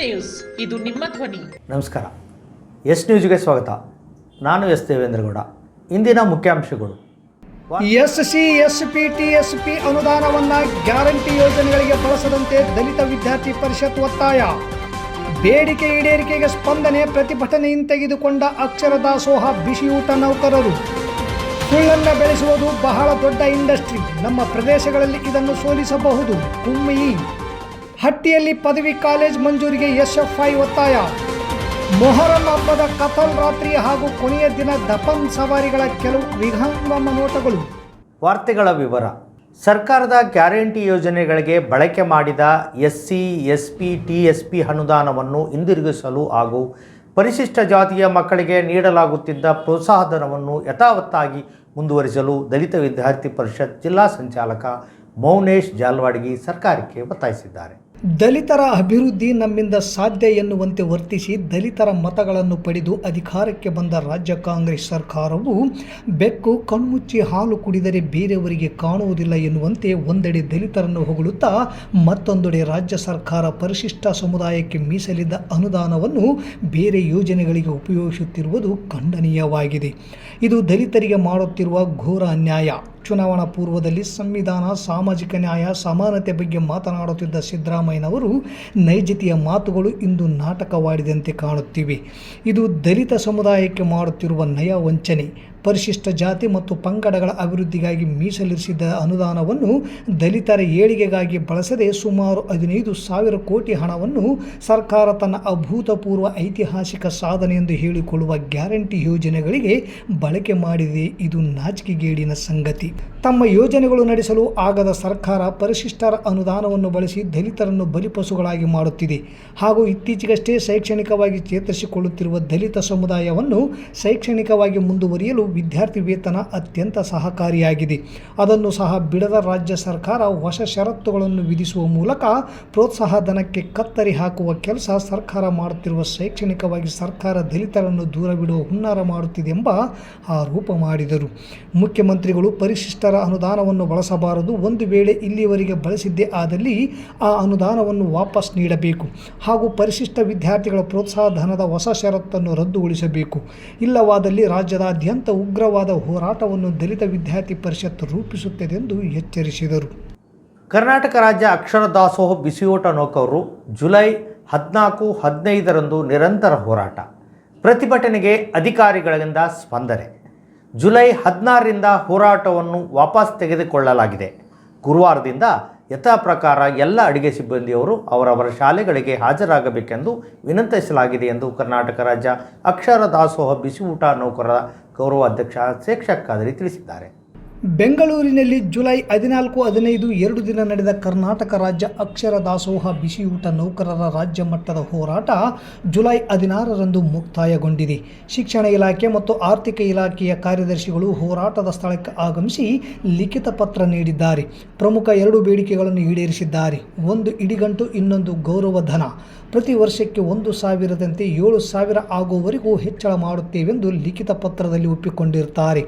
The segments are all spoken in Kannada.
ನ್ಯೂಸ್. ಇದು ನಿಮ್ಮ ಧ್ವನಿ. ನಮಸ್ಕಾರ. ಎಸ್ ನ್ಯೂಸ್ಗೆ ಸ್ವಾಗತ. ನಾನು ಎಸ್ ದೇವೇಂದ್ರಗೌಡ. ಇಂದಿನ ಮುಖ್ಯಾಂಶಗಳು. S C S P T S P ಅನುದಾನವನ್ನ ಗ್ಯಾರಂಟಿ ಯೋಜನೆಗಳಿಗೆ ಬಳಸದಂತೆ ದಲಿತ ವಿದ್ಯಾರ್ಥಿ ಪರಿಷತ್ ಒತ್ತಾಯ. ಬೇಡಿಕೆ ಈಡೇರಿಕೆಗೆ ಸ್ಪಂದನೆ ಪ್ರತಿಭಟನೆ ತೆಗೆದುಕೊಂಡ ಅಕ್ಷರ ದಾಸೋಹ ಬಿಸಿಯೂಟ ನೌಕರರು. ಸುಳ್ಳನ್ನ ಬೆಳೆಸುವುದು ಬಹಳ ದೊಡ್ಡ ಇಂಡಸ್ಟ್ರಿ. ನಮ್ಮ ಪ್ರದೇಶಗಳಲ್ಲಿ ಇದನ್ನು ಸೋಲಿಸಬಹುದು. ಕುಮ್ಮಿ ಹಟ್ಟಿಯಲ್ಲಿ ಪದವಿ ಕಾಲೇಜ್ ಮಂಜೂರಿಗೆ ಎಸ್ಎಫ್ಐ ಒತ್ತಾಯ. ಮೊಹರಂ ಹಬ್ಬದ ಕಥಲ್ ರಾತ್ರಿ ಹಾಗೂ ಕೊನೆಯ ದಿನ ದಪಂ ಸವಾರಿಗಳ ಕೆಲವು ವಿಹಂಗಮ ನೋಟಗಳು ವಾರ್ತೆಗಳ ವಿವರ. ಸರ್ಕಾರದ ಗ್ಯಾರಂಟಿ ಯೋಜನೆಗಳಿಗೆ ಬಳಕೆ ಮಾಡಿದ S C S P T S P ಅನುದಾನವನ್ನು ಹಿಂದಿರುಗಿಸಲು ಹಾಗೂ ಪರಿಶಿಷ್ಟ ಜಾತಿಯ ಮಕ್ಕಳಿಗೆ ನೀಡಲಾಗುತ್ತಿದ್ದ ಪ್ರೋತ್ಸಾಹಧನವನ್ನು ಯಥಾವತ್ತಾಗಿ ಮುಂದುವರಿಸಲು ದಲಿತ ವಿದ್ಯಾರ್ಥಿ ಪರಿಷತ್ ಜಿಲ್ಲಾ ಸಂಚಾಲಕ ಮೌನೇಶ್ ಜಾಲ್ವಾಡಿಗಿ ಸರ್ಕಾರಕ್ಕೆ ಒತ್ತಾಯಿಸಿದ್ದಾರೆ. ದಲಿತರ ಅಭಿವೃದ್ಧಿ ನಮ್ಮಿಂದ ಸಾಧ್ಯ ಎನ್ನುವಂತೆ ವರ್ತಿಸಿ ದಲಿತರ ಮತಗಳನ್ನು ಪಡೆದು ಅಧಿಕಾರಕ್ಕೆ ಬಂದ ರಾಜ್ಯ ಕಾಂಗ್ರೆಸ್ ಸರ್ಕಾರವು ಬೆಕ್ಕು, ಕಣ್ಮುಚ್ಚಿ, ಹಾಲು ಕುಡಿದರೆ ಬೇರೆಯವರಿಗೆ ಕಾಣುವುದಿಲ್ಲ ಎನ್ನುವಂತೆ ಒಂದೆಡೆ ದಲಿತರನ್ನು ಹೊಗಳುತ್ತಾ ಮತ್ತೊಂದೆಡೆ ರಾಜ್ಯ ಸರ್ಕಾರ ಪರಿಶಿಷ್ಟ ಸಮುದಾಯಕ್ಕೆ ಮೀಸಲಿದ್ದ ಅನುದಾನವನ್ನು ಬೇರೆ ಯೋಜನೆಗಳಿಗೆ ಉಪಯೋಗಿಸುತ್ತಿರುವುದು ಖಂಡನೀಯವಾಗಿದೆ. ಇದು ದಲಿತರಿಗೆ ಮಾಡುತ್ತಿರುವ ಘೋರ ಅನ್ಯಾಯ. ಚುನಾವಣಾ ಪೂರ್ವದಲ್ಲಿ ಸಂವಿಧಾನ, ಸಾಮಾಜಿಕ ನ್ಯಾಯ, ಸಮಾನತೆ ಬಗ್ಗೆ ಮಾತನಾಡುತ್ತಿದ್ದ ಸಿದ್ದರಾಮಯ್ಯನವರು ನೈಜತೆಯ ಮಾತುಗಳು ಇಂದು ನಾಟಕವಾಡಿದಂತೆ ಕಾಣುತ್ತಿವೆ. ಇದು ದಲಿತ ಸಮುದಾಯಕ್ಕೆ ಮಾಡುತ್ತಿರುವ ನಯ ವಂಚನೆ ಪರಿಶಿಷ್ಟ ಜಾತಿ ಮತ್ತು ಪಂಗಡಗಳ ಅಭಿವೃದ್ಧಿಗಾಗಿ ಮೀಸಲಿರಿಸಿದ್ದ ಅನುದಾನವನ್ನು ದಲಿತರ ಏಳಿಗೆಗಾಗಿ ಬಳಸದೆ ಸುಮಾರು ಹದಿನೈದು ಸಾವಿರ ಕೋಟಿ ಹಣವನ್ನು ಸರ್ಕಾರ ತನ್ನ ಅಭೂತಪೂರ್ವ ಐತಿಹಾಸಿಕ ಸಾಧನೆ ಎಂದು ಹೇಳಿಕೊಳ್ಳುವ ಗ್ಯಾರಂಟಿ ಯೋಜನೆಗಳಿಗೆ ಬಳಕೆ ಮಾಡಿದೆ. ಇದು ನಾಚಿಕೆಗೇಡಿನ ಸಂಗತಿ. ತಮ್ಮ ಯೋಜನೆಗಳು ನಡೆಸಲು ಆಗದ ಸರ್ಕಾರ ಪರಿಶಿಷ್ಟರ ಅನುದಾನವನ್ನು ಬಳಸಿ ದಲಿತರನ್ನು ಬಲಿಪಶುಗಳಾಗಿ ಮಾಡುತ್ತಿದೆ. ಹಾಗೂ ಇತ್ತೀಚೆಗಷ್ಟೇ ಶೈಕ್ಷಣಿಕವಾಗಿ ಚೇತರಿಸಿಕೊಳ್ಳುತ್ತಿರುವ ದಲಿತ ಸಮುದಾಯವನ್ನು ಶೈಕ್ಷಣಿಕವಾಗಿ ಮುಂದುವರಿಯಲು ವಿದ್ಯಾರ್ಥಿ ವೇತನ ಅತ್ಯಂತ ಸಹಕಾರಿಯಾಗಿದೆ. ಅದನ್ನು ಸಹ ಬಿಡದ ರಾಜ್ಯ ಸರ್ಕಾರ ಹೊಸ ಷರತ್ತುಗಳನ್ನು ವಿಧಿಸುವ ಮೂಲಕ ಪ್ರೋತ್ಸಾಹ ಧನಕ್ಕೆ ಕತ್ತರಿ ಹಾಕುವ ಕೆಲಸ ಸರ್ಕಾರ ಮಾಡುತ್ತಿರುವ ಶೈಕ್ಷಣಿಕವಾಗಿ ಸರ್ಕಾರ ದಲಿತರನ್ನು ದೂರ ಬಿಡುವ ಹುನ್ನಾರ ಮಾಡುತ್ತಿದೆ ಎಂಬ ಆರೋಪ ಮಾಡಿದರು. ಮುಖ್ಯಮಂತ್ರಿಗಳು ಪರಿಶಿಷ್ಟರ ಅನುದಾನವನ್ನು ಬಳಸಬಾರದು. ಒಂದು ವೇಳೆ ಇಲ್ಲಿಯವರೆಗೆ ಬಳಸಿದ್ದೇ ಆದಲ್ಲಿ ಆ ಅನುದಾನವನ್ನು ವಾಪಸ್ ನೀಡಬೇಕು. ಹಾಗೂ ಪರಿಶಿಷ್ಟ ವಿದ್ಯಾರ್ಥಿಗಳ ಪ್ರೋತ್ಸಾಹ ಧನದ ಹೊಸ ಷರತ್ತನ್ನು ರದ್ದುಗೊಳಿಸಬೇಕು. ಇಲ್ಲವಾದಲ್ಲಿ ರಾಜ್ಯದಾದ್ಯಂತ ಉಗ್ರವಾದ ಹೋರಾಟವನ್ನು ದಲಿತ ವಿದ್ಯಾರ್ಥಿ ಪರಿಷತ್ ರೂಪಿಸುತ್ತದೆಂದು ಎಚ್ಚರಿಸಿದರು. ಕರ್ನಾಟಕ ರಾಜ್ಯ ಅಕ್ಷರ ದಾಸೋಹ ಬಿಸಿಯೂಟ ನೌಕರರು ಜುಲೈ ಹದಿನಾಲ್ಕು ಹದಿನೈದರಂದು ನಿರಂತರ ಹೋರಾಟ. ಪ್ರತಿಭಟನೆಗೆ ಅಧಿಕಾರಿಗಳಿಂದ ಸ್ಪಂದನೆ. ಜುಲೈ ಹದಿನಾರರಿಂದ ಹೋರಾಟವನ್ನು ವಾಪಸ್ ತೆಗೆದುಕೊಳ್ಳಲಾಗಿದೆ. ಗುರುವಾರದಿಂದ ಯಥಾ ಪ್ರಕಾರ ಎಲ್ಲ ಅಡುಗೆ ಸಿಬ್ಬಂದಿಯವರು ಅವರವರ ಶಾಲೆಗಳಿಗೆ ಹಾಜರಾಗಬೇಕೆಂದು ವಿನಂತಿಸಲಾಗಿದೆ ಎಂದು ಕರ್ನಾಟಕ ರಾಜ್ಯ ಅಕ್ಷರ ದಾಸೋಹ ಊಟ ನೌಕರರ ಗೌರವಾಧ್ಯಕ್ಷ ಶೇಖ್ ಖಾದರಿ ತಿಳಿಸಿದ್ದಾರೆ. ಬೆಂಗಳೂರಿನಲ್ಲಿ ಜುಲೈ ಹದಿನಾಲ್ಕು, ಹದಿನೈದು, ಎರಡು ದಿನ ನಡೆದ ಕರ್ನಾಟಕ ರಾಜ್ಯ ಅಕ್ಷರ ದಾಸೋಹ ಬಿಸಿಯೂಟ ನೌಕರರ ರಾಜ್ಯ ಮಟ್ಟದ ಹೋರಾಟ ಜುಲೈ ಹದಿನಾರರಂದು ಮುಕ್ತಾಯಗೊಂಡಿದೆ. ಶಿಕ್ಷಣ ಇಲಾಖೆ ಮತ್ತು ಆರ್ಥಿಕ ಇಲಾಖೆಯ ಕಾರ್ಯದರ್ಶಿಗಳು ಹೋರಾಟದ ಸ್ಥಳಕ್ಕೆ ಆಗಮಿಸಿ ಲಿಖಿತ ಪತ್ರ ನೀಡಿದ್ದಾರೆ. ಪ್ರಮುಖ ಎರಡು ಬೇಡಿಕೆಗಳನ್ನು ಈಡೇರಿಸಿದ್ದಾರೆ. ಒಂದು ಇಡಿಗಂಟು, ಇನ್ನೊಂದು ಗೌರವ ಧನ. ಪ್ರತಿ ವರ್ಷಕ್ಕೆ ಒಂದು ಸಾವಿರದಂತೆ ಏಳು ಸಾವಿರ ಆಗುವವರೆಗೂ ಹೆಚ್ಚಳ ಮಾಡುತ್ತೇವೆಂದು ಲಿಖಿತ ಪತ್ರದಲ್ಲಿ ಒಪ್ಪಿಕೊಂಡಿರುತ್ತಾರೆ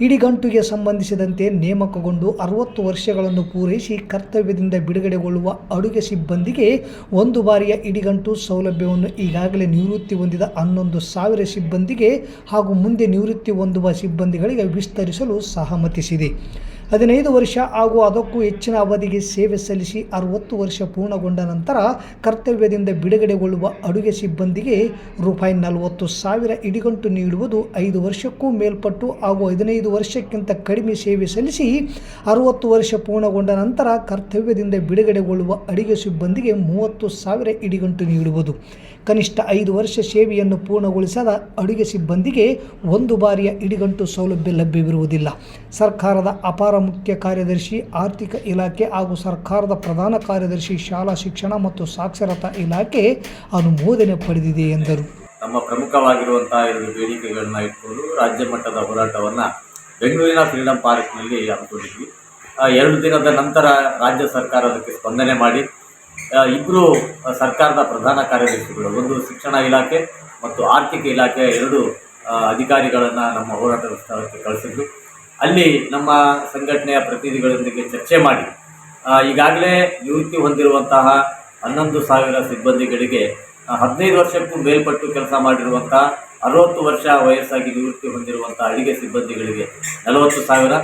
ಇಡಿಗಂಟುಗೆ ಸಂಬಂಧಿಸಿದಂತೆ ನೇಮಕಗೊಂಡು ಅರವತ್ತು ವರ್ಷಗಳನ್ನು ಪೂರೈಸಿ ಕರ್ತವ್ಯದಿಂದ ಬಿಡುಗಡೆಗೊಳ್ಳುವ ಅಡುಗೆ ಸಿಬ್ಬಂದಿಗೆ ಒಂದು ಬಾರಿಯ ಇಡಿಗಂಟು ಸೌಲಭ್ಯವನ್ನು ಈಗಾಗಲೇ ನಿವೃತ್ತಿ ಹೊಂದಿದ ಹನ್ನೊಂದು ಸಾವಿರ ಸಿಬ್ಬಂದಿಗೆ ಹಾಗೂ ಮುಂದೆ ನಿವೃತ್ತಿ ಹೊಂದುವ ಸಿಬ್ಬಂದಿಗಳಿಗೆ ವಿಸ್ತರಿಸಲು ಸಹಮತಿಸಿದೆ. ಹದಿನೈದು ವರ್ಷ ಹಾಗೂ ಅದಕ್ಕೂ ಹೆಚ್ಚಿನ ಅವಧಿಗೆ ಸೇವೆ ಸಲ್ಲಿಸಿ ಅರವತ್ತು ವರ್ಷ ಪೂರ್ಣಗೊಂಡ ನಂತರ ಕರ್ತವ್ಯದಿಂದ ಬಿಡುಗಡೆಗೊಳ್ಳುವ ಅಡುಗೆ ಸಿಬ್ಬಂದಿಗೆ ರೂಪಾಯಿ ನಲವತ್ತು ಸಾವಿರ ಇಡಿಗಂಟು ನೀಡುವುದು ಐದು ವರ್ಷಕ್ಕೂ ಮೇಲ್ಪಟ್ಟು ಹಾಗೂ ಹದಿನೈದು ವರ್ಷಕ್ಕಿಂತ ಕಡಿಮೆ ಸೇವೆ ಸಲ್ಲಿಸಿ ಅರವತ್ತು ವರ್ಷ ಪೂರ್ಣಗೊಂಡ ನಂತರ ಕರ್ತವ್ಯದಿಂದ ಬಿಡುಗಡೆಗೊಳ್ಳುವ ಅಡುಗೆ ಸಿಬ್ಬಂದಿಗೆ ಮೂವತ್ತು ಸಾವಿರ ಇಡಿಗಂಟು ನೀಡುವುದು. ಕನಿಷ್ಠ ಐದು ವರ್ಷ ಸೇವೆಯನ್ನು ಪೂರ್ಣಗೊಳಿಸದ ಅಡುಗೆ ಸಿಬ್ಬಂದಿಗೆ ಒಂದು ಬಾರಿಯ ಇಡಿಗಂಟು ಸೌಲಭ್ಯ ಲಭ್ಯವಿರುವುದಿಲ್ಲ. ಸರ್ಕಾರದ ಅಪಾರ ಮುಖ್ಯ ಕಾರ್ಯದರ್ಶಿ, ಆರ್ಥಿಕ ಇಲಾಖೆ ಹಾಗೂ ಸರ್ಕಾರದ ಪ್ರಧಾನ ಕಾರ್ಯದರ್ಶಿ, ಶಾಲಾ ಶಿಕ್ಷಣ ಮತ್ತು ಸಾಕ್ಷರತಾ ಇಲಾಖೆ ಅನುಮೋದನೆ ಪಡೆದಿದೆ ಎಂದರು. ನಮ್ಮ ಪ್ರಮುಖವಾಗಿರುವಂತಹ ಎರಡು ಬೇಡಿಕೆಗಳನ್ನ ಇಟ್ಕೊಂಡು ರಾಜ್ಯ ಮಟ್ಟದ ಹೋರಾಟವನ್ನು ಬೆಂಗಳೂರಿನ ಫ್ರೀಡಂ ಪಾರ್ಕ್ನಲ್ಲಿ ಹಮ್ಮಿಕೊಂಡಿದ್ವಿ. ಎರಡು ದಿನದ ನಂತರ ರಾಜ್ಯ ಸರ್ಕಾರ ಅದಕ್ಕೆ ಸ್ಪಂದನೆ ಮಾಡಿ ಇಬ್ಬರು ಸರ್ಕಾರದ ಪ್ರಧಾನ ಕಾರ್ಯದರ್ಶಿಗಳು, ಒಂದು ಶಿಕ್ಷಣ ಇಲಾಖೆ ಮತ್ತು ಆರ್ಥಿಕ ಇಲಾಖೆ ಎರಡು ಅಧಿಕಾರಿಗಳನ್ನು ನಮ್ಮ ಹೋರಾಟದ ಸ್ಥಳಕ್ಕೆ ಕಳಿಸಿದ್ರು. ಅಲ್ಲಿ ನಮ್ಮ ಸಂಘಟನೆಯ ಪ್ರತಿನಿಧಿಗಳೊಂದಿಗೆ ಚರ್ಚೆ ಮಾಡಿ ಈಗಾಗಲೇ ನಿವೃತ್ತಿ ಹೊಂದಿರುವಂತಹ ಹನ್ನೊಂದು ಸಾವಿರ ಸಿಬ್ಬಂದಿಗಳಿಗೆ ಹದಿನೈದು ವರ್ಷಕ್ಕೂ ಮೇಲ್ಪಟ್ಟು ಕೆಲಸ ಮಾಡಿರುವಂಥ ಅರವತ್ತು ವರ್ಷ ವಯಸ್ಸಾಗಿ ನಿವೃತ್ತಿ ಹೊಂದಿರುವಂಥ ಅಡಿಗೆ ಸಿಬ್ಬಂದಿಗಳಿಗೆ ನಲವತ್ತು ಸಾವಿರ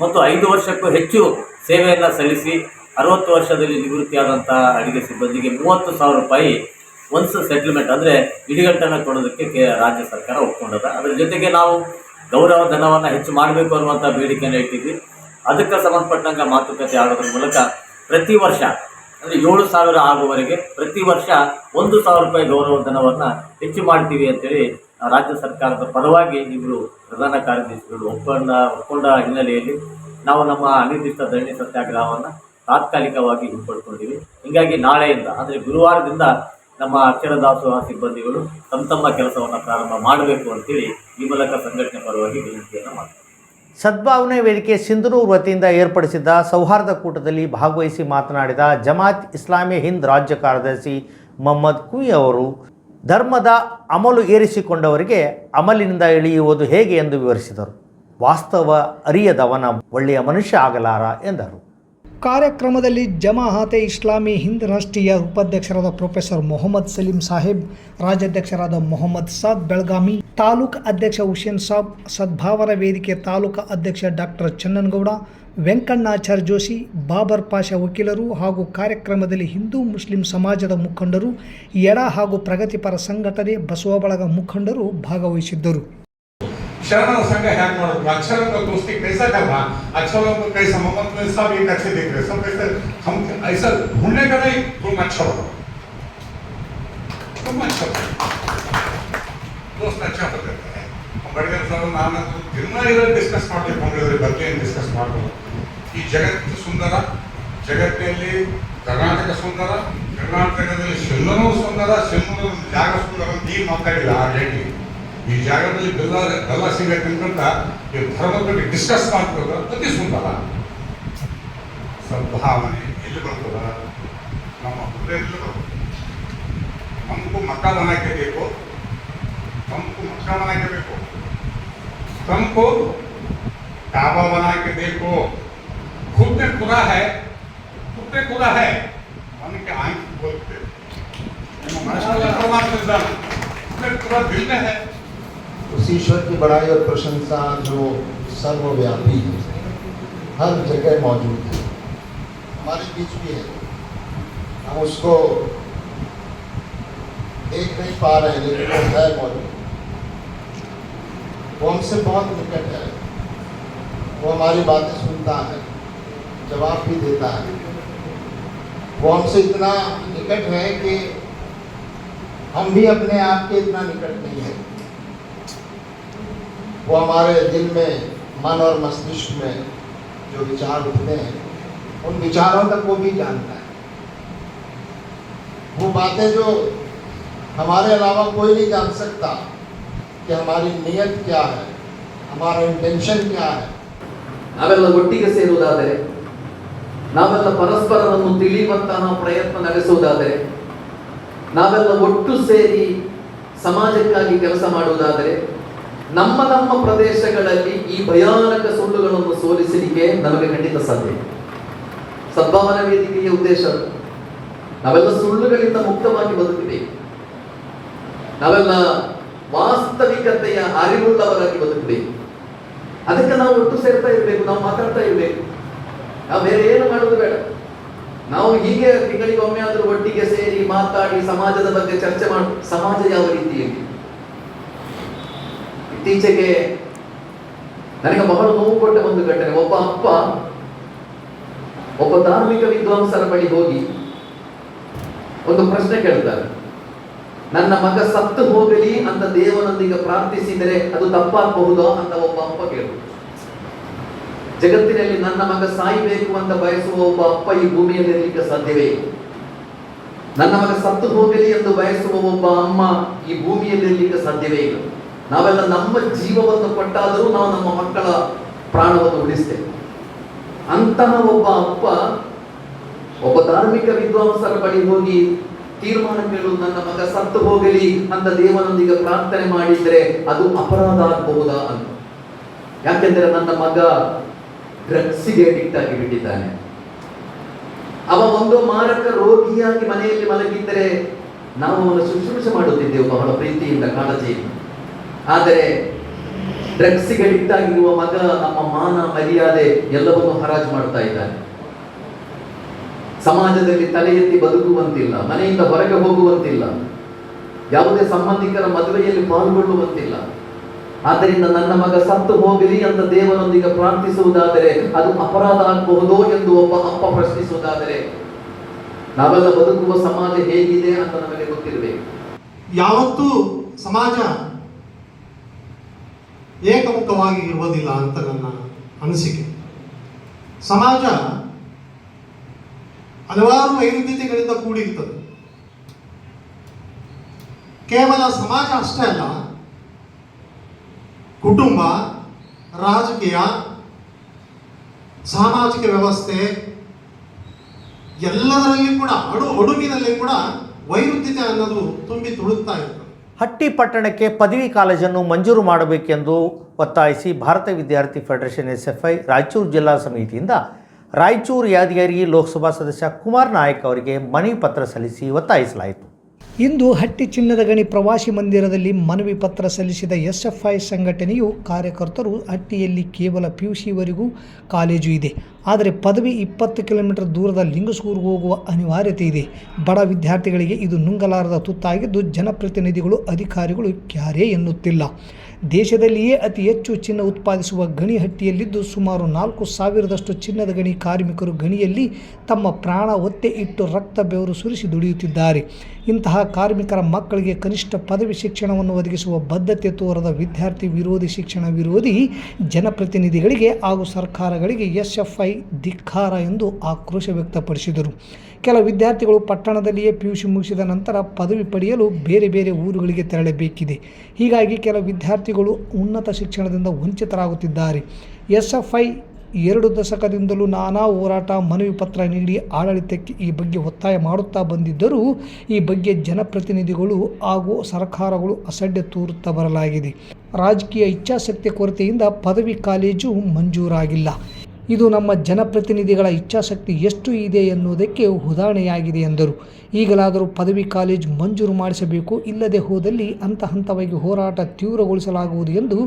ಮತ್ತು ಐದು ವರ್ಷಕ್ಕೂ ಹೆಚ್ಚು ಸೇವೆಯನ್ನು ಸಲ್ಲಿಸಿ, ಅರವತ್ತು ವರ್ಷದಲ್ಲಿ ನಿವೃತ್ತಿಯಾದಂಥ ಅಡಿಗೆ ಸಿಬ್ಬಂದಿಗೆ ಮೂವತ್ತು ಸಾವಿರ ರೂಪಾಯಿ ಒನ್ಸ್ ಸೆಟ್ಲ್ಮೆಂಟ್ ಅಂದರೆ ಇಡಿಗಂಟನ್ನು ಕೊಡೋದಕ್ಕೆ ರಾಜ್ಯ ಸರ್ಕಾರ ಒಪ್ಕೊಂಡದ. ಅದರ ಜೊತೆಗೆ ನಾವು ಗೌರವ ಧನವನ್ನು ಹೆಚ್ಚು ಮಾಡಬೇಕು ಅನ್ನುವಂಥ ಬೇಡಿಕೆಯನ್ನು ಇಟ್ಟಿದ್ವಿ. ಅದಕ್ಕೆ ಸಂಬಂಧಪಟ್ಟಂಗೆ ಮಾತುಕತೆ ಆಗೋದ್ರ ಮೂಲಕ ಪ್ರತಿ ವರ್ಷ, ಅಂದರೆ ಏಳು ಸಾವಿರ ಆಗುವವರೆಗೆ ಪ್ರತಿ ವರ್ಷ ಒಂದು ಸಾವಿರ ರೂಪಾಯಿ ಗೌರವ ಧನವನ್ನು ಹೆಚ್ಚು ಮಾಡ್ತೀವಿ ಅಂತೇಳಿ ರಾಜ್ಯ ಸರ್ಕಾರದ ಪರವಾಗಿ ಇವರು ಪ್ರಧಾನ ಕಾರ್ಯದರ್ಶಿಗಳು ಒಪ್ಪಂದ ಒಪ್ಪಂದ ಹಿನ್ನೆಲೆಯಲ್ಲಿ ನಾವು ನಮ್ಮ ಅನಿರ್ದಿಷ್ಟ ಧರಣಿ ಸತ್ಯಾಗ್ರಹವನ್ನು ತಾತ್ಕಾಲಿಕವಾಗಿ ಹಿಂಪಡ್ಕೊಂಡಿವಿ. ಹೀಗಾಗಿ ನಾಳೆಯಿಂದ, ಅಂದರೆ ಗುರುವಾರದಿಂದ ನಮ್ಮ ಅಕ್ಷರ ದಾಸೋಹ ಸಿಬ್ಬಂದಿಗಳು ತಮ್ಮ ತಮ್ಮ ಕೆಲಸವನ್ನು ಪ್ರಾರಂಭ ಮಾಡಬೇಕು ಅಂತೇಳಿ ಈ ಮೂಲಕ ಸಂಘಟನೆ ಪರವಾಗಿ ವಿನಂತಿಯನ್ನು ಮಾಡ್ತಾರೆ ಸದ್ಭಾವನೆ ವೇದಿಕೆ ಸಿಂಧನೂರು ವತಿಯಿಂದ ಏರ್ಪಡಿಸಿದ್ದ ಸೌಹಾರ್ದ ಕೂಟದಲ್ಲಿ ಭಾಗವಹಿಸಿ ಮಾತನಾಡಿದ ಜಮಾತ್ ಇಸ್ಲಾಮಿ ಹಿಂದ್ ರಾಜ್ಯ ಕಾರ್ಯದರ್ಶಿ ಮೊಹಮ್ಮದ್ ಕುಯಿ ಅವರು, ಧರ್ಮದ ಅಮಲು ಏರಿಸಿಕೊಂಡವರಿಗೆ ಅಮಲಿನಿಂದ ಇಳಿಯುವುದು ಹೇಗೆ? ಎಂದು ವಿವರಿಸಿದರು. ವಾಸ್ತವ ಅರಿಯದವನ ಒಳ್ಳೆಯ ಮನುಷ್ಯ ಆಗಲಾರ? ಎಂದರು. ಕಾರ್ಯಕ್ರಮದಲ್ಲಿ ಜಮಾಅತೆ ಇಸ್ಲಾಮಿ ಹಿಂದ್ ರಾಷ್ಟ್ರೀಯ ಉಪಾಧ್ಯಕ್ಷರಾದ ಪ್ರೊಫೆಸರ್ ಮೊಹಮ್ಮದ್ ಸಲೀಂ ಸಾಹೇಬ್, ರಾಜ್ಯಾಧ್ಯಕ್ಷರಾದ ಮೊಹಮ್ಮದ್ ಸಾದ್ ಬೆಳಗಾಮಿ ತಾಲೂಕು ಅಧ್ಯಕ್ಷ ಹುಸೇನ್ ಸಾಬ್ ಸದ್ಭಾವರ ವೇದಿಕೆ ತಾಲೂಕು ಅಧ್ಯಕ್ಷ ಡಾಕ್ಟರ್ ಚನ್ನನಗೌಡ ವೆಂಕಣ್ಣಾಚಾರ್ ಜೋಶಿ, ಬಾಬರ್ ಪಾಷಾ ವಕೀಲರು ಹಾಗೂ ಕಾರ್ಯಕ್ರಮದಲ್ಲಿ ಹಿಂದೂ ಮುಸ್ಲಿಂ ಸಮಾಜದ ಮುಖಂಡರು, ಎಡ ಹಾಗೂ ಪ್ರಗತಿಪರ ಸಂಘಟನೆ ಬಸವ ಬಳಗ ಮುಖಂಡರು ಭಾಗವಹಿಸಿದ್ದರು. शरण संग हैक ಮಾಡೋದು अक्षरों का दोस्ती कैसा करना अक्षरों को कैसा मोहम्मद में सब एक अच्छे दिख रहे सब कैसे हम ऐसा ढूंढने का नहीं तुम अच्छा हो तुम अच्छा हो दोस्त अच्छा हो जाता है हम बड़े साहब ನಾನು ದಿನ ಇರೋ ಡಿಸ್ಕಸ್ ಮಾಡ್ಲಿಕ್ಕೆ ಬಂದಿದ್ರೆ ಬಗ್ಗೆ ಡಿಸ್ಕಸ್ ಮಾಡ್ಬೋದು ಈ ಜಗತ್ತು ಸುಂದರ ಜಗತ್ತಿನಲ್ಲಿ ಕರ್ನಾಟಕ ಸುಂದರ ಕರ್ನಾಟಕದಲ್ಲಿ ಸಿಂಧನೂ ಸುಂದರ ಸಿಂಧನೂ ಜಾಗ ಸುಂದರ ಅಂತ ಈಗ ಮಾತಾಡಿಲ್ಲ ಆ ರೇಟಿ ಈ ಜಾಗದಲ್ಲಿ ಬೆಲ್ಲ ಬೆಲ್ಲ ಸಿಗತ್ತೆ ಅಂತ ಈ ಧರ್ಮದ ಬಗ್ಗೆ ಡಿಸ್ಕಸ್ ಮಾಡ್ತದ ಅತಿ ಸುಂದರ ಸದ್ಭಾವನೆ ಎಲ್ಲಿ ಬರ್ತದ ನಮ್ಮ ಹೃದಯದಲ್ಲಿ ಬರ್ತದೆ हमको मक्का बना के देखो हमको मक्का बना के देखो हमको काबा बना के देखो खुद में खुदा है खुद में खुदा है मन के आंख बोलते माशाल्लाह प्रमाण मिलता उसमें पूरा दिल में है उस ईश्वर की बड़ाई और प्रशंसा जो सर्वव्यापी है, हर जगह मौजूद है। हमारे बीच भी है। हम उसको देख नहीं पा रहे लेकिन वो है मौजूद। वो हमसे बहुत निकट है। वो हमारी बातें सुनता है, जवाब भी देता है। वो हमसे इतना निकट है कि हम भी अपने आप के इतना निकट नहीं है। वो हमारे दिल में मन और मस्तिष्क में जो विचार उठते हैं उन विचारों तक वो भी जानता है वो बातें जो हमारे अलावा कोई नहीं जान सकता कि हमारी नीयत क्या है हमारा इंटेंशन क्या है ನಾವೆಲ್ಲ ಒಟ್ಟಿಗೆ ಸೇರುವುದಾದರೆ ನಾವೆಲ್ಲ ಪರಸ್ಪರವನ್ನು ತಿಳಿಯುವಂತಹ ಪ್ರಯತ್ನ ನಡೆಸುವುದಾದರೆ ನಾವೆಲ್ಲ ಒಟ್ಟು ಸೇರಿ ಸಮಾಜಕ್ಕಾಗಿ ಕೆಲಸ ಮಾಡುವುದಾದರೆ ನಮ್ಮ ನಮ್ಮ ಪ್ರದೇಶಗಳಲ್ಲಿ ಈ ಭಯಾನಕ ಸುಳ್ಳುಗಳನ್ನು ಸೋಲಿಸಲಿಕ್ಕೆ ನಮಗೆ ಖಂಡಿತ ಸಾಧ್ಯ ಸದ್ಭಾವನಾ ವೇದಿಕೆಯ ಉದ್ದೇಶ. ನಾವೆಲ್ಲ ಸುಳ್ಳುಗಳಿಂದ ಮುಕ್ತವಾಗಿ ಬದುಕಬೇಕು. ನಾವೆಲ್ಲ ವಾಸ್ತವಿಕತೆಯ ಅರಿವುಳ್ಳವರಾಗಿ ಬದುಕಬೇಕು. ಅದಕ್ಕೆ ನಾವು ಒಟ್ಟು ಸೇರ್ತಾ ಇರಬೇಕು, ನಾವು ಮಾತಾಡ್ತಾ ಇರಬೇಕು. ನಾವು ಬೇರೆ ಏನು ಮಾಡೋದು ಬೇಡ. ನಾವು ಹೀಗೆ ತಿಂಗಳಿಗೆ ಒಮ್ಮೆ ಆದರೂ ಒಟ್ಟಿಗೆ ಸೇರಿ ಮಾತಾಡಿ ಸಮಾಜದ ಬಗ್ಗೆ ಚರ್ಚೆ ಮಾಡ. ಸಮಾಜ ಯಾವ ರೀತಿಯಲ್ಲಿ? ಇತ್ತೀಚೆಗೆ ನನಗೆ ಬಹಳ ನೋವು ಕೊಟ್ಟ ಒಂದು ಘಟನೆ. ಒಬ್ಬ ಅಪ್ಪ, ಒಬ್ಬ ಧಾರ್ಮಿಕ ವಿದ್ವಾಂಸರ ಬಳಿ ಹೋಗಿ ಒಂದು ಪ್ರಶ್ನೆ ಕೇಳ್ತಾರೆ. ನನ್ನ ಮಗ ಸತ್ತು ಹೋಗಲಿ ಅಂತ ದೇವನೊಂದಿಗೆ ಪ್ರಾರ್ಥಿಸಿದರೆ ಅದು ತಪ್ಪಾಗಬಹುದಾ ಅಂತ ಒಬ್ಬ ಅಪ್ಪ ಕೇಳು ಜಗತ್ತಿನಲ್ಲಿ ನನ್ನ ಮಗ ಸಾಯಬೇಕು ಅಂತ ಬಯಸುವ ಒಬ್ಬ ಅಪ್ಪ ಈ ಭೂಮಿಯಲ್ಲಿ ಇರಲಿಕ್ಕೆ ಸಾಧ್ಯವೇ? ನನ್ನ ಮಗ ಸತ್ತು ಹೋಗಲಿ ಎಂದು ಬಯಸುವ ಒಬ್ಬ ಅಮ್ಮ ಈ ಭೂಮಿಯಲ್ಲಿ ಇರಲಿಕ್ಕೆ ಸಾಧ್ಯವೇ? ಇಲ್ಲ ನಾವೆಲ್ಲ ನಮ್ಮ ಜೀವವನ್ನು ಕೊಟ್ಟಾದರೂ ನಾವು ನಮ್ಮ ಮಕ್ಕಳ ಪ್ರಾಣವನ್ನು ಉಳಿಸ್ತೇವೆ. ಅಂತಹ ಒಬ್ಬ ಅಪ್ಪ, ಒಬ್ಬ ಧಾರ್ಮಿಕ ವಿದ್ವಾಂಸರ ಬಳಿ ಹೋಗಿ ತೀರ್ಮಾನ ಕೇಳು, ನನ್ನ ಮಗ ಸತ್ತು ಹೋಗಲಿ ಅಂತ ದೇವನೊಂದಿಗೆ ಪ್ರಾರ್ಥನೆ ಮಾಡಿದ್ರೆ ಅದು ಅಪರಾಧ ಆಗಬಹುದಾ ಅಂತ. ಯಾಕೆಂದ್ರೆ ನನ್ನ ಮಗ ಡ್ರಗ್ಸಿಗೆ ಅಡಿಕ್ಟ್ ಆಗಿ ಬಿಟ್ಟಿದ್ದಾನೆ. ಅವ ಒಂದು ಮಾರಕ ರೋಗಿಯಾಗಿ ಮನೆಯಲ್ಲಿ ಮಲಗಿದ್ದರೆ ನಾವು ಅವನ ಶುಶ್ರೂಷೆ ಮಾಡುತ್ತಿದ್ದೆವು, ಬಹಳ ಪ್ರೀತಿಯಿಂದ ಕಾಳಜಿಯಿಂದ. ಆದರೆ ಡ್ರಗ್ಸ್ಗೆ ಅಡಿಕ್ಟಾಗಿರುವ ಮಗ ನಮ್ಮ ಮಾನ ಮರ್ಯಾದೆ ಎಲ್ಲವನ್ನು ಹರಾಜು ಮಾಡ್ತಾ ಇದ್ದಾನೆ. ಸಮಾಜದಲ್ಲಿ ತಲೆ ಎತ್ತಿ ಬದುಕುವಂತಿಲ್ಲ, ಮನೆಯಿಂದ ಹೊರಗೆ ಹೋಗುವಂತಿಲ್ಲ, ಯಾವುದೇ ಸಂಬಂಧಿಕರ ಮದುವೆಯಲ್ಲಿ ಪಾಲ್ಗೊಳ್ಳುವಂತಿಲ್ಲ. ಆದ್ದರಿಂದ ನನ್ನ ಮಗ ಸತ್ತು ಹೋಗಲಿ ಅಂತ ದೇವರೊಂದಿಗೆ ಪ್ರಾರ್ಥಿಸುವುದಾದರೆ ಅದು ಅಪರಾಧ ಆಗಬಹುದೋ ಎಂದು ಒಬ್ಬ ಅಪ್ಪ ಪ್ರಶ್ನಿಸುವುದಾದರೆ, ನಾವೆಲ್ಲ ಬದುಕುವ ಸಮಾಜ ಹೇಗಿದೆ ಅಂತ ನಮಗೆ ಗೊತ್ತಿರಬೇಕು. ಯಾವತ್ತೂ ಸಮಾಜ ಏಕಮುಖವಾಗಿ ಇರುವುದಿಲ್ಲ ಅಂತ ನನ್ನ ಅನಿಸಿಕೆ. ಸಮಾಜ ಹಲವಾರು ವೈವಿಧ್ಯತೆಗಳಿಂದ ಕೂಡಿರ್ತದೆ. ಕೇವಲ ಸಮಾಜ ಅಷ್ಟೇ ಅಲ್ಲ, ಕುಟುಂಬ, ರಾಜಕೀಯ, ಸಾಮಾಜಿಕ ವ್ಯವಸ್ಥೆ ಎಲ್ಲದರಲ್ಲಿ ಕೂಡ, ಅಡು ಅಡುಗಿನಲ್ಲಿ ಕೂಡ ವೈರುಧ್ಯತೆ ಅನ್ನೋದು ತುಂಬಿ ತುಳುಕ್ತಾ ಇರ್ತದೆ ಹಟ್ಟಿ ಪಟ್ಟಣಕ್ಕೆ ಪದವಿ ಕಾಲೇಜನ್ನು ಮಂಜೂರು ಮಾಡಬೇಕೆಂದು ಒತ್ತಾಯಿಸಿ Bharat Vidyarthi federation S F I Raichur ಜಿಲ್ಲಾ ಸಮಿತಿಯಿಂದ ರಾಯಚೂರು ಯಾದಗಿರಿ ಲೋಕಸಭಾ ಸದಸ್ಯ ಕುಮಾರ್ ನಾಯಕ್ ಅವರಿಗೆ ಮನವಿ ಪತ್ರ ಸಲ್ಲಿಸಿ ಒತ್ತಾಯಿಸಲಾಯಿತು. ಇಂದು ಹಟ್ಟಿ ಚಿನ್ನದ ಗಣಿ ಪ್ರವಾಸಿ ಮಂದಿರದಲ್ಲಿ ಮನವಿ ಪತ್ರ ಸಲ್ಲಿಸಿದ ಎಸ್ಎಫ್ಐ ಸಂಘಟನೆಯು ಕಾರ್ಯಕರ್ತರು ಹಟ್ಟಿಯಲ್ಲಿ ಕೇವಲ ಪಿ ಯು ಸಿವರೆಗೂ ಕಾಲೇಜು ಇದೆ. ಆದರೆ ಪದವಿ ಇಪ್ಪತ್ತು ಕಿಲೋಮೀಟರ್ ದೂರದ ಲಿಂಗಸೂರಿಗೆ ಹೋಗುವ ಅನಿವಾರ್ಯತೆ ಇದೆ. ಬಡ ವಿದ್ಯಾರ್ಥಿಗಳಿಗೆ ಇದು ನುಂಗಲಾರದ ತುತ್ತಾಗಿದ್ದು ಜನಪ್ರತಿನಿಧಿಗಳು, ಅಧಿಕಾರಿಗಳು ಕ್ಯಾರೇ ಎನ್ನುತ್ತಿಲ್ಲ. ದೇಶದಲ್ಲಿಯೇ ಅತಿ ಹೆಚ್ಚು ಚಿನ್ನ ಉತ್ಪಾದಿಸುವ ಗಣಿ ಹಟ್ಟಿಯಲ್ಲಿದ್ದು ಸುಮಾರು ನಾಲ್ಕು ಸಾವಿರದಷ್ಟು ಚಿನ್ನದ ಗಣಿ ಕಾರ್ಮಿಕರು ಗಣಿಯಲ್ಲಿ ತಮ್ಮ ಪ್ರಾಣ ಒತ್ತೆ ಇಟ್ಟು ರಕ್ತ ಬೆವರು ಸುರಿಸಿ ದುಡಿಯುತ್ತಿದ್ದಾರೆ. ಇಂತಹ ಕಾರ್ಮಿಕರ ಮಕ್ಕಳಿಗೆ ಕನಿಷ್ಠ ಪದವಿ ಶಿಕ್ಷಣವನ್ನು ಒದಗಿಸುವ ಬದ್ಧತೆ ತೋರದ ವಿದ್ಯಾರ್ಥಿ ವಿರೋಧಿ ಶಿಕ್ಷಣ ವಿರೋಧಿ ಜನಪ್ರತಿನಿಧಿಗಳಿಗೆ ಹಾಗೂ ಸರ್ಕಾರಗಳಿಗೆ ಎಸ್ ಎಫ್ ಐ ಧಿಕ್ಕಾರ ಎಂದು ಆಕ್ರೋಶ ವ್ಯಕ್ತಪಡಿಸಿದರು. ಕೆಲ ವಿದ್ಯಾರ್ಥಿಗಳು ಪಟ್ಟಣದಲ್ಲಿಯೇ ಪಿ ಯು ಸಿ ಮುಗಿಸಿದ ನಂತರ ಪದವಿ ಪಡೆಯಲು ಬೇರೆ ಬೇರೆ ಊರುಗಳಿಗೆ ತೆರಳಬೇಕಿದೆ. ಹೀಗಾಗಿ ಕೆಲ ವಿದ್ಯಾರ್ಥಿಗಳು ಉನ್ನತ ಶಿಕ್ಷಣದಿಂದ ವಂಚಿತರಾಗುತ್ತಿದ್ದಾರೆ. ಎಸ್ ಎಫ್ ಐ ಎರಡು ದಶಕದಿಂದಲೂ ನಾನಾ ಹೋರಾಟ, ಮನವಿ ಪತ್ರ ನೀಡಿ ಆಡಳಿತಕ್ಕೆ ಈ ಬಗ್ಗೆ ಒತ್ತಾಯ ಮಾಡುತ್ತಾ ಬಂದಿದ್ದರೂ ಈ ಬಗ್ಗೆ ಜನಪ್ರತಿನಿಧಿಗಳು ಹಾಗೂ ಸರ್ಕಾರಗಳು ಅಸಡ್ಡೆ ತೋರುತ್ತಾ ಬರಲಾಗಿದೆ. ರಾಜಕೀಯ ಇಚ್ಛಾಶಕ್ತಿ ಕೊರತೆಯಿಂದ ಪದವಿ ಕಾಲೇಜು ಮಂಜೂರಾಗಿಲ್ಲ. ಇದು ನಮ್ಮ ಜನಪ್ರತಿನಿಧಿಗಳ ಇಚ್ಛಾಶಕ್ತಿ ಎಷ್ಟು ಇದೆ ಎನ್ನುವುದಕ್ಕೆ ಉದಾಹರಣೆಯಾಗಿದೆ ಎಂದರು. ಈಗಲಾದರೂ ಪದವಿ ಕಾಲೇಜ್ ಮಂಜೂರು ಮಾಡಿಸಬೇಕು, ಇಲ್ಲದೆ ಹೋದಲ್ಲಿ ಹಂತ ಹಂತವಾಗಿ ಹೋರಾಟ ತೀವ್ರಗೊಳಿಸಲಾಗುವುದು ಎಂದು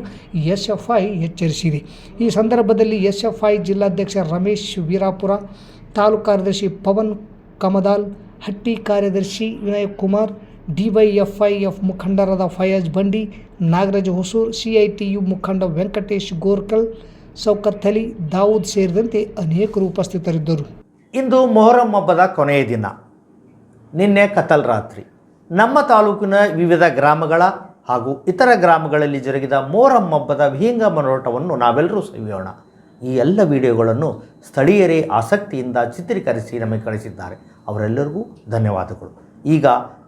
ಎಸ್ ಎಫ್ ಐ ಎಚ್ಚರಿಸಿದೆ. ಈ ಸಂದರ್ಭದಲ್ಲಿ ಎಸ್ ಎಫ್ ಐ ಜಿಲ್ಲಾಧ್ಯಕ್ಷ ರಮೇಶ್ ವೀರಾಪುರ, ತಾಲೂಕು ಕಾರ್ಯದರ್ಶಿ ಪವನ್ ಕಮದಾಲ್, ಹಟ್ಟಿ ಕಾರ್ಯದರ್ಶಿ ವಿನಯ್ ಕುಮಾರ್, ಡಿವೈಎಫ್ಐಎಫ್ ಮುಖಂಡರಾದ ಫಯಾಜ್ ಬಂಡಿ, ನಾಗರಾಜ್ ಹೊಸೂರ್, ಸಿಐಟಿಯು ಮುಖಂಡ ವೆಂಕಟೇಶ್ ಗೋರ್ಕಲ್ ಸೌಕತ್ ಅಲಿ ದಾವೂದ್ ಸೇರಿದಂತೆ ಅನೇಕರು ಉಪಸ್ಥಿತರಿದ್ದರು. ಇಂದು ಮೊಹರಂ ಹಬ್ಬದ ಕೊನೆಯ ದಿನ. ನಿನ್ನೆ ಕತಲ್ ರಾತ್ರಿ. ನಮ್ಮ ತಾಲೂಕಿನ ವಿವಿಧ ಗ್ರಾಮಗಳ ಹಾಗೂ ಇತರ ಗ್ರಾಮಗಳಲ್ಲಿ ಜರುಗಿದ ಮೊಹರಂ ಹಬ್ಬದ ವಿಹಿಂಗಮ ನೋಟವನ್ನು ನಾವೆಲ್ಲರೂ ಸವಿಯೋಣ. ಈ ಎಲ್ಲ ವಿಡಿಯೋಗಳನ್ನು ಸ್ಥಳೀಯರೇ ಆಸಕ್ತಿಯಿಂದ ಚಿತ್ರೀಕರಿಸಿ ನಮಗೆ ಕಳಿಸಿದ್ದಾರೆ. ಅವರೆಲ್ಲರಿಗೂ ಧನ್ಯವಾದಗಳು. ಈಗ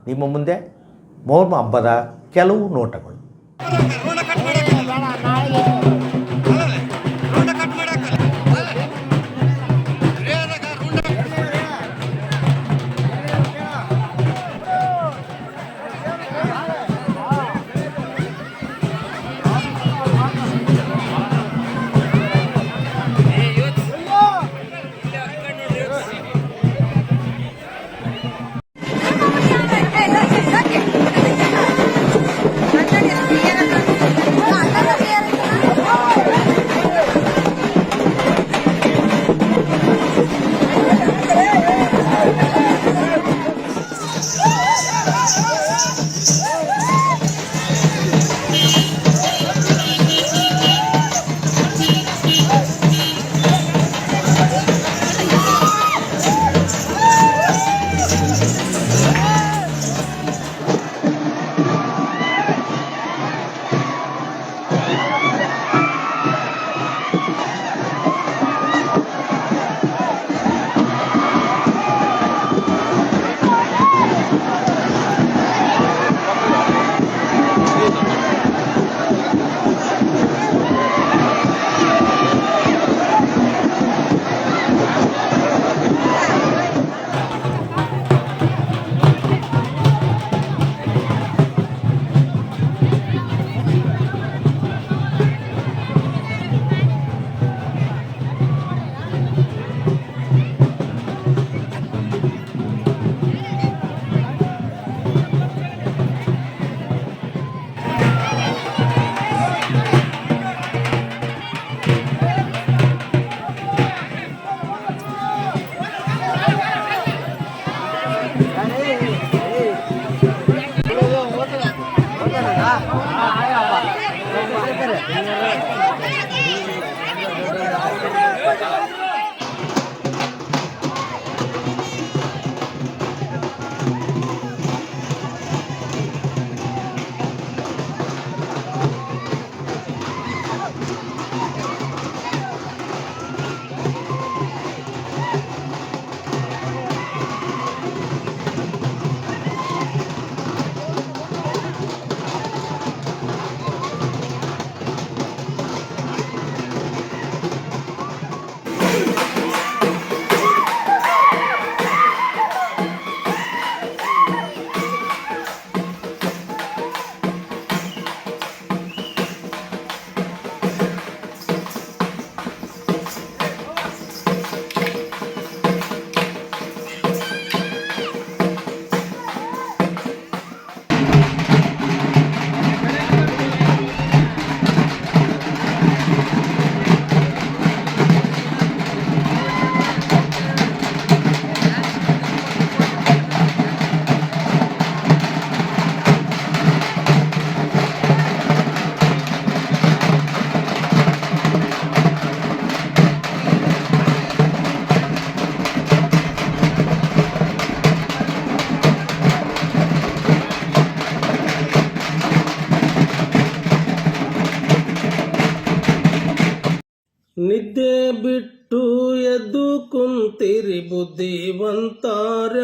ನಿಮ್ಮ ಮುಂದೆ ಮೊಹರಂ ಹಬ್ಬದ ಕೆಲವು ನೋಟಗಳು.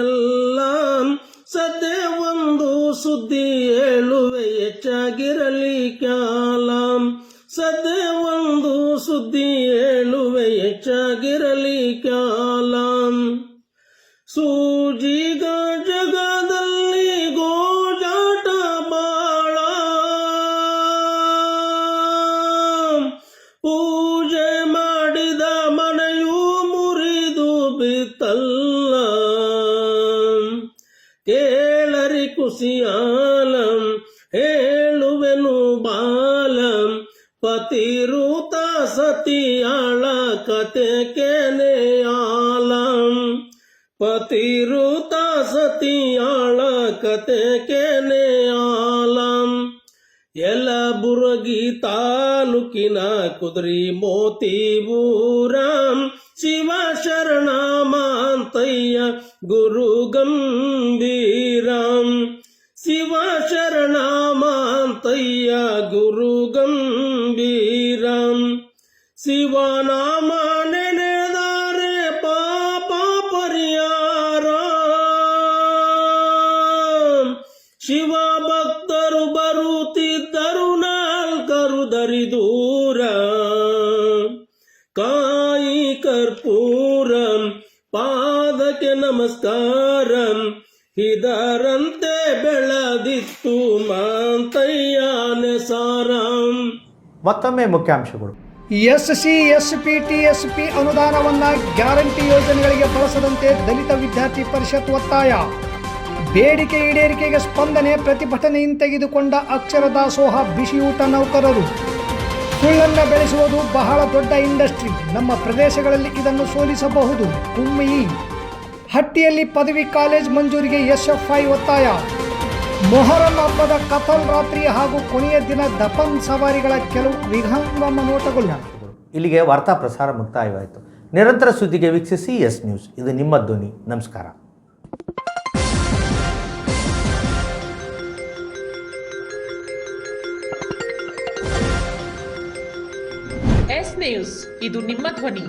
ಬುದ್ಧಿವಂತರೆಲ್ಲ ಸದ್ಯ ಒಂದು ಸುದ್ದಿ ಹೇಳುವೆ ಹೆಚ್ಚಾಗಿರಲಿ ಕಾಲ. ಸದ್ಯ ಒಂದು ಸುದ್ದಿ ಹೇಳುವೆ ಹೆಚ್ಚಾಗಿರಲಿ ಕಾಲ. ಸೂಜಿಗ ಪತಿರೂತ ಸತಿಯಾಳ ಕತೆ ಕೆನೆಯಾಲಂ ಪತಿರೂತ ಸತಿಯಾಳ ಕತೆ ಕೆನೆಯಾಲಂ ಯಲಬುರಗಿ ತಾಲೂಕಿನ ಕುದುರಿ ಮೋತಿ ಊರಾಂ ಶಿವ ಶರಣ ಮಾಂತಯ್ಯ ಗುರು ಗಂಭೀರಾಂ ಶಿವ ಶರಣ ಮಾಂತಯ್ಯ ಗುರು ಗಂಭೀರಾಂ ಶಿವನಾಮ ನೆನೆದಾರೆ ಪಾಪ ಪರಿಹಾರ ಶಿವ ಭಕ್ತರು ಬರುತ್ತಿದ್ದರು ನಾಲ್ಕರು ದರಿದೂರ. ಕಾಯಿ ಕರ್ಪೂರಂ, ಪಾದಕ್ಕೆ ನಮಸ್ಕಾರಂ. ಇದರಂತೆ ಬೆಳದಿತ್ತು ಮಾಂತಯ್ಯನೆ ಸಾರಂ ಮತ್ತೊಮ್ಮೆ ಮುಖ್ಯಾಂಶಗಳು. S C S P T S P ಅನುದಾನವನ್ನ ಗ್ಯಾರಂಟಿ ಯೋಜನೆಗಳಿಗೆ ಬಳಸದಂತೆ ದಲಿತ ವಿದ್ಯಾರ್ಥಿ ಪರಿಷತ್ ಒತ್ತಾಯ. ಬೇಡಿಕೆ ಈಡೇರಿಕೆಗೆ ಸ್ಪಂದನೆ ಪ್ರತಿಭಟನೆ ಹಿಂತೆಗೆದುಕೊಂಡ ಅಕ್ಷರ ದಾಸೋಹ ಬಿಸಿಯೂಟ ನೌಕರರು. ಸುಳ್ಳನ್ನ ಬೆಳೆಸುವುದು ಬಹಳ ದೊಡ್ಡ ಇಂಡಸ್ಟ್ರಿ. ನಮ್ಮ ಪ್ರದೇಶಗಳಲ್ಲಿ ಇದನ್ನು ಸೋಲಿಸಬಹುದು. ಕುಮ್ಮಿ ಹಟ್ಟಿಯಲ್ಲಿ ಪದವಿ ಕಾಲೇಜ್ ಮಂಜೂರಿಗೆ ಎಸ್ಎಫ್ಐ ಒತ್ತಾಯ. ಮೊಹರಂ ಹಬ್ಬದ ಕಥಲ್ ರಾತ್ರಿ ಹಾಗೂ ಕೊನೆಯ ದಿನ ದಫನ್ ಸವಾರಿಗಳ ಕೆಲವು ವಿಹಂಗಮ ನೋಟಗಳು ಇಲ್ಲಿಗೆ ವಾರ್ತಾ ಪ್ರಸಾರ ಮುಕ್ತಾಯವಾಯಿತು. ನಿರಂತರ ಸುದ್ದಿಗೆ ವೀಕ್ಷಿಸಿ ಎಸ್ ನ್ಯೂಸ್. ಇದು ನಿಮ್ಮ ಧ್ವನಿ. ನಮಸ್ಕಾರ. S news. ಇದು ನಿಮ್ಮ ಧ್ವನಿ.